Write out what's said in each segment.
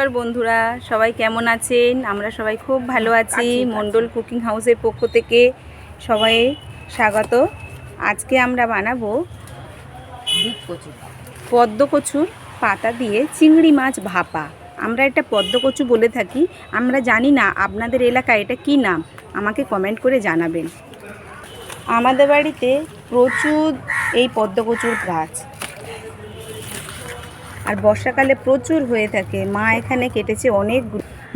নমস্কার বন্ধুরা সবাই কেমন আছেন? আমরা সবাই খুব ভালো আছি। মন্ডল কুকিং হাউসের পক্ষ থেকে সবাই স্বাগত। আজকে আমরা বানাবো পদ্ম কচুর পাতা দিয়ে চিংড়ি মাছ ভাপা। আমরা এটা পদ্ম কচু বলে থাকি। আমরা জানি না আপনাদের এলাকায় এটা কি নাম। আমাকে কমেন্ট করে জানাবেন। আমাদের বাড়িতে প্রচুর এই পদ্ম কচুর গাছ। আর বর্ষাকালে প্রচুর হয়ে থাকে। মা এখানে কেটেছে অনেক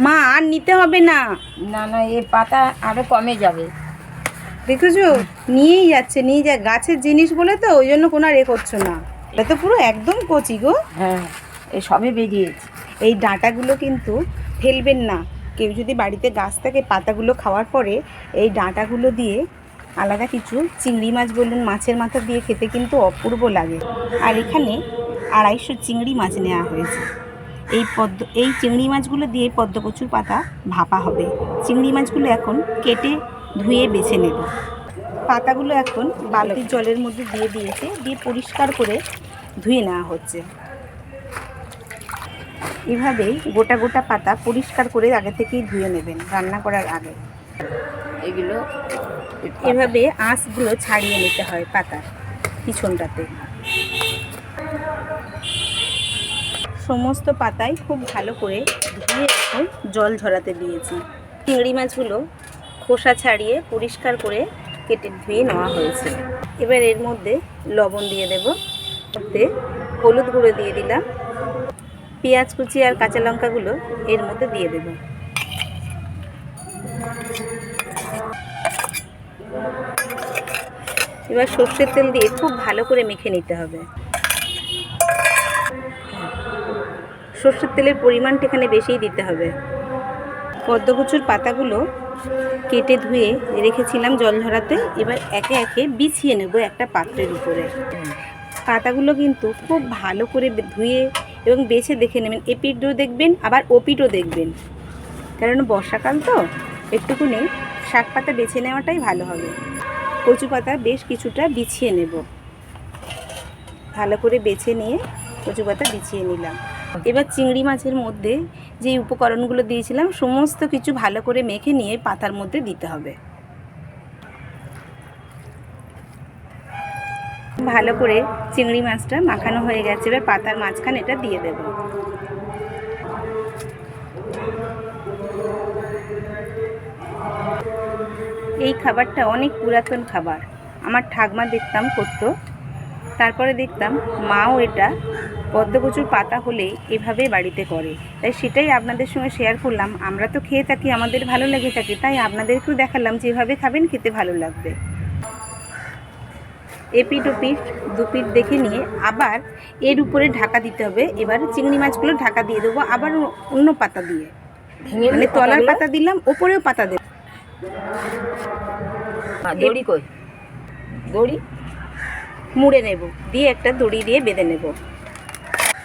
মা আর নিতে হবে না। না না এর পাতা আরও কমে যাবে। দেখেছ? নিয়েই যাচ্ছে নিয়ে যা গাছের জিনিস বলে তো ওই জন্য কোনো আর এ করছ না। এটা তো পুরো একদম কচি গো। হ্যাঁ এই সবে বেরিয়েছে। এই ডাঁটাগুলো কিন্তু ফেলবেন না। কেউ যদি বাড়িতে গাছ থাকে পাতাগুলো খাওয়ার পরে এই ডাঁটাগুলো দিয়ে আলাদা কিছু চিংড়ি মাছ বলুন মাছের মাথা দিয়ে খেতে কিন্তু অপূর্ব লাগে। আর এখানে আড়াইশো চিংড়ি মাছ নেওয়া হয়েছে। এই পদ্ম এই চিংড়ি মাছগুলো দিয়ে পদ্ম কচুর পাতা ভাপা হবে। চিংড়ি মাছগুলো এখন কেটে ধুয়ে বেছে নেব। পাতাগুলো এখন বালতির জলের মধ্যে দিয়ে দিয়েছে দিয়ে পরিষ্কার করে ধুয়ে নেওয়া হচ্ছে। এভাবেই গোটা গোটা পাতা পরিষ্কার করে আগে থেকেই ধুয়ে নেবেন রান্না করার আগে। এগুলো এভাবে আঁশগুলো ছাড়িয়ে নিতে হয় পাতার পিছনটাতে। সমস্ত পাতায় খুব ভালো করে ধুয়ে এখন জল ঝরাতে দিয়েছি। চিংড়ি মাছগুলো খোসা ছাড়িয়ে পরিষ্কার করে কেটে ধুয়ে নেওয়া হয়েছে। এবার এর মধ্যে লবণ দিয়ে দেব। মধ্যে হলুদ গুঁড়ো দিয়ে দিলাম। পেঁয়াজ কুচি আর কাঁচা লঙ্কাগুলো এর মধ্যে দিয়ে দেব। এবার সর্ষের তেল দিয়ে খুব ভালো করে মেখে নিতে হবে। সর্ষের তেলের পরিমাণটা এখানে বেশিই দিতে হবে। পদ্মকুচুর পাতাগুলো কেটে ধুয়ে রেখেছিলাম জল ঝরাতে। এবার একে একে বিছিয়ে নেব একটা পাত্রের উপরে। পাতাগুলো কিন্তু খুব ভালো করে ধুয়ে এবং বেছে দেখে নেবেন। এপিডও দেখবেন, আবার ওপিডও দেখবেন। কারণ বর্ষাকাল তো, একটুকুনি শাক পাতা বেছে নেওয়াটাই ভালো হবে। কচু পাতা বেশ কিছুটা বিছিয়ে নেব। ভালো করে বেছে নিয়ে কচু পাতা বিছিয়ে নিলাম। এবার চিংড়ি মাছের মধ্যে যে উপকরণগুলো দিয়েছিলাম, সমস্ত কিছু ভালো করে মেখে নিয়ে পাতার মধ্যে দিতে হবে। ভালো করে চিংড়ি মাছটা মাখানো হয়ে গেছে, এবার পাতার মাঝখানে এটা দিয়ে দেব। এই খাবারটা অনেক পুরাতন খাবার। আমার ঠাকমা দেখতাম করতো। তারপরে দেখতাম মাও এটা পদ্মকচুর পাতা হলে এভাবে বাড়িতে করে। তাই সেটাই আপনাদের সঙ্গে শেয়ার করলাম। আমরা তো খেয়ে থাকি আমাদের ভালো লেগে থাকে তাই আপনাদেরকেও দেখালাম যেভাবে খাবেন খেতে ভালো লাগবে। এপিট ওপিট দুপিট দেখে নিয়ে আবার এর উপরে ঢাকা দিতে হবে। এবার চিংড়ি মাছগুলো ঢাকা দিয়ে দেবো আবার অন্য পাতা দিয়ে। মানে তলার পাতা দিলাম ওপরেও পাতা দেব। দড়ি কই? দড়ি? মুড়ে নেব, দিয়ে একটা দড়ি দিয়ে বেঁধে নেব।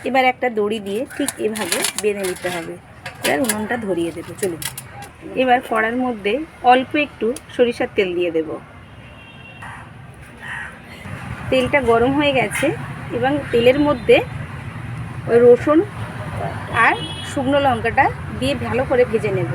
এবার একটা দড়ি দিয়ে ঠিক এভাবে বেঁধে নিতে হবে। এবার উনুনটা ধরিয়ে দেবো, চলুন। এবার কড়ার মধ্যে অল্প একটু সরিষার তেল দিয়ে দেব। তেলটা গরম হয়ে গেছে, এবং তেলের মধ্যে ওই রসুন আর শুকনো লঙ্কাটা দিয়ে ভালো করে ভেজে নেব।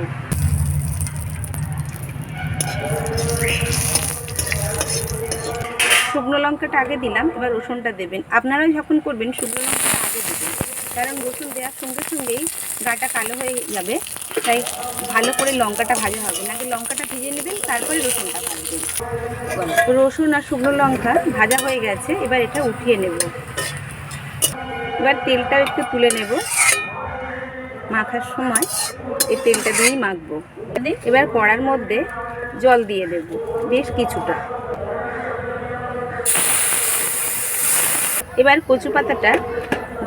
শুকনো লঙ্কাটা আগে দিলাম, এবার রসুনটা দেবেন। আপনারাও যখন করবেন, শুকনো লঙ্কাটা আগে দেবেন। কারণ রসুন দেওয়ার সঙ্গে সঙ্গেই গাটা কালো হয়ে যাবে, তাই ভালো করে লঙ্কাটা ভাজা হবে। না নাকি লঙ্কাটা ভেজে নেবেন, তারপরে রসুনটা ভাজবেন। রসুন আর শুকনো লঙ্কা ভাজা হয়ে গেছে, এবার এটা উঠিয়ে নেব। এবার তেলটাও একটু তুলে নেব। মাখার সময় এই তেলটা দিয়েই মাখবো। এবার কড়ার মধ্যে জল দিয়ে দেব, বেশ কিছুটা। এবার কচু পাতাটা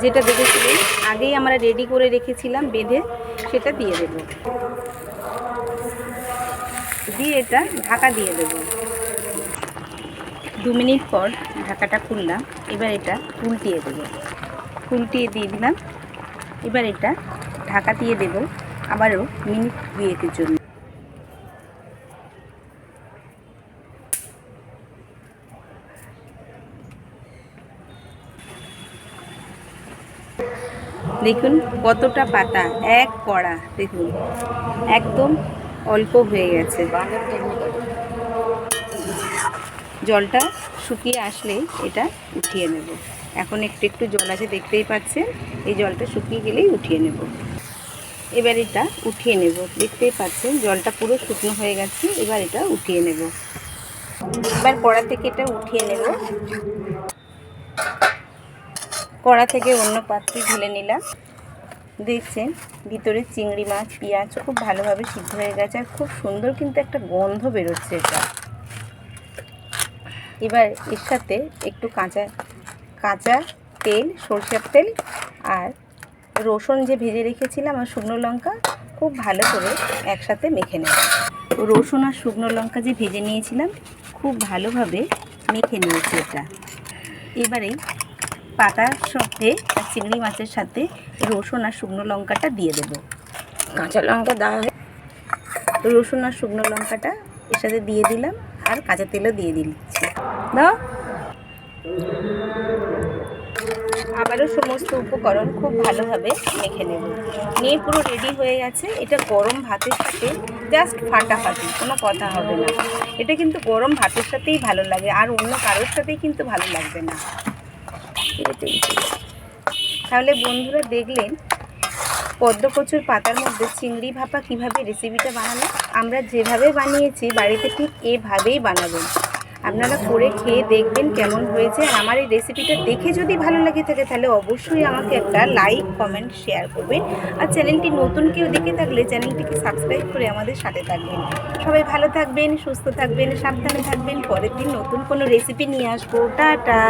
যেটা দেখেছিলেন, আগেই আমরা রেডি করে রেখেছিলাম, বেঁধে সেটা দিয়ে দেব। দিয়ে এটা ঢাকা দিয়ে দেব। দু মিনিট পর ঢাকাটা খুললাম, এবার এটা উল্টিয়ে দেবো। উল্টিয়ে দিয়ে দিলাম, এবার এটা ঢাকা দিয়ে দেব, আবারও মিনিট দুয়েকের জন্য। দেখুন কতটা পাতা, এক কড়া, দেখুন। একদম অল্প হয়ে গেছে। জলটা শুকিয়ে আসলে এটা উঠিয়ে নেব। এখন একটু একটু জল আছে, দেখতেই পাচ্ছেন? এই জলটা শুকিয়ে গেলেই উঠিয়ে নেব। এবার এটা উঠিয়ে নেব। দেখতেই পাচ্ছেন, জলটা পুরো শুকনো হয়ে গেছে, এবার এটা উঠিয়ে নেব। এবার কড়া থেকে এটা উঠিয়ে নেব। কড়া থেকে অন্য পাত্রে ঢেলে নিলাম। দেখছেন, ভিতরে চিংড়ি মাছ, পেঁয়াজ খুব ভালোভাবে সিদ্ধ হয়ে গেছে আর খুব সুন্দর কিন্তু একটা গন্ধ বেরোচ্ছে এটা। এবার এর সাথে একটু কাঁচা কাঁচা তেল, সরষের তেল আর রসুন যে ভেজে রেখেছিলাম আর শুকনো লঙ্কা খুব ভালো করে একসাথে মেখে নেব। রসুন আর শুকনো লঙ্কা যে ভেজে নিয়েছিলাম, খুব ভালোভাবে মেখে নিয়েছি এটা। এবারে পাতার সাথে চিংড়ি মাছের সাথে রসুন আর শুকনো লঙ্কাটা দিয়ে দেবো। কাঁচা লঙ্কা দেওয়া হয় রসুন আর শুকনো লঙ্কাটা এর সাথে দিয়ে দিলাম আর কাঁচা তেলও দিয়ে দিচ্ছি। দাও। আবারও সমস্ত উপকরণ খুব ভালোভাবে মেখে নেব। নিয়ে পুরো রেডি হয়ে গেছে। এটা গরম ভাতের সাথে জাস্ট ফাটাফাটি, কোনো কথা হবে না। এটা কিন্তু গরম ভাতের সাথেই ভালো লাগে, আর অন্য কারোর সাথেই কিন্তু ভালো লাগবে না। তাহলে বন্ধুরা দেখলেন পদ্মকচুর পাতার মধ্যে চিংড়ি ভাপা কীভাবে রেসিপিটা বানানো? আমরা যেভাবে বানিয়েছি, বাড়িতে ঠিক এভাবেই বানাবেন আপনারা করে খেয়ে দেখবেন কেমন হয়েছে। আর আমার এই রেসিপিটা দেখে যদি ভালো লাগে থাকে, তাহলে অবশ্যই আমাকে একটা লাইক কমেন্ট শেয়ার করবেন। আর চ্যানেলটি নতুন কেউ দেখে থাকলে চ্যানেলটিকে সাবস্ক্রাইব করে আমাদের সাথে থাকবেন। সবাই ভালো থাকবেন, সুস্থ থাকবেন, সাবধানে থাকবেন। পরের দিন নতুন কোনো রেসিপি নিয়ে আসব। টাটা!